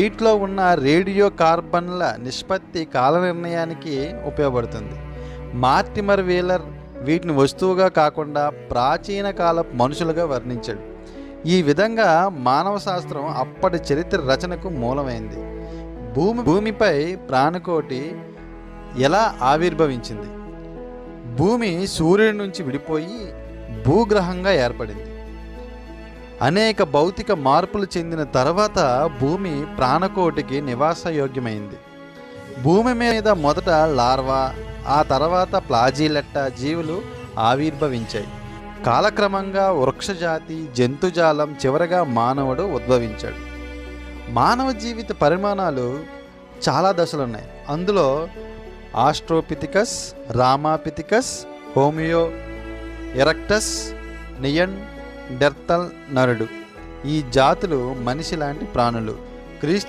వీటిలో ఉన్న రేడియో కార్బన్ల నిష్పత్తి కాల నిర్ణయానికి ఉపయోగపడుతుంది. మార్టిమర్ వీలర్ వీటిని వస్తువుగా కాకుండా ప్రాచీన కాలపు మనుషులుగా వర్ణించాడు. ఈ విధంగా మానవ శాస్త్రం అప్పటి చరిత్ర రచనకు మూలమైంది. భూమి భూమిపై ప్రాణకోటి ఎలా ఆవిర్భవించింది? భూమి సూర్యుడి నుంచి విడిపోయి భూగ్రహంగా ఏర్పడింది. అనేక భౌతిక మార్పులు చెందిన తర్వాత భూమి ప్రాణకోటికి నివాసయోగ్యమైంది. భూమి మీద మొదట లార్వా ఆ తర్వాత ప్లాజీలెట్ట జీవులు ఆవిర్భవించాయి. కాలక్రమంగా వృక్షజాతి జంతుజాలం చివరగా మానవుడు ఉద్భవించాడు. మానవ జీవిత పరిమాణాలు చాలా దశలున్నాయి. అందులో australopithecus ramapithecus homo erectus Neanderthal నరుడు. ఈ జాతులు మనిషి లాంటి ప్రాణులు. క్రీస్తు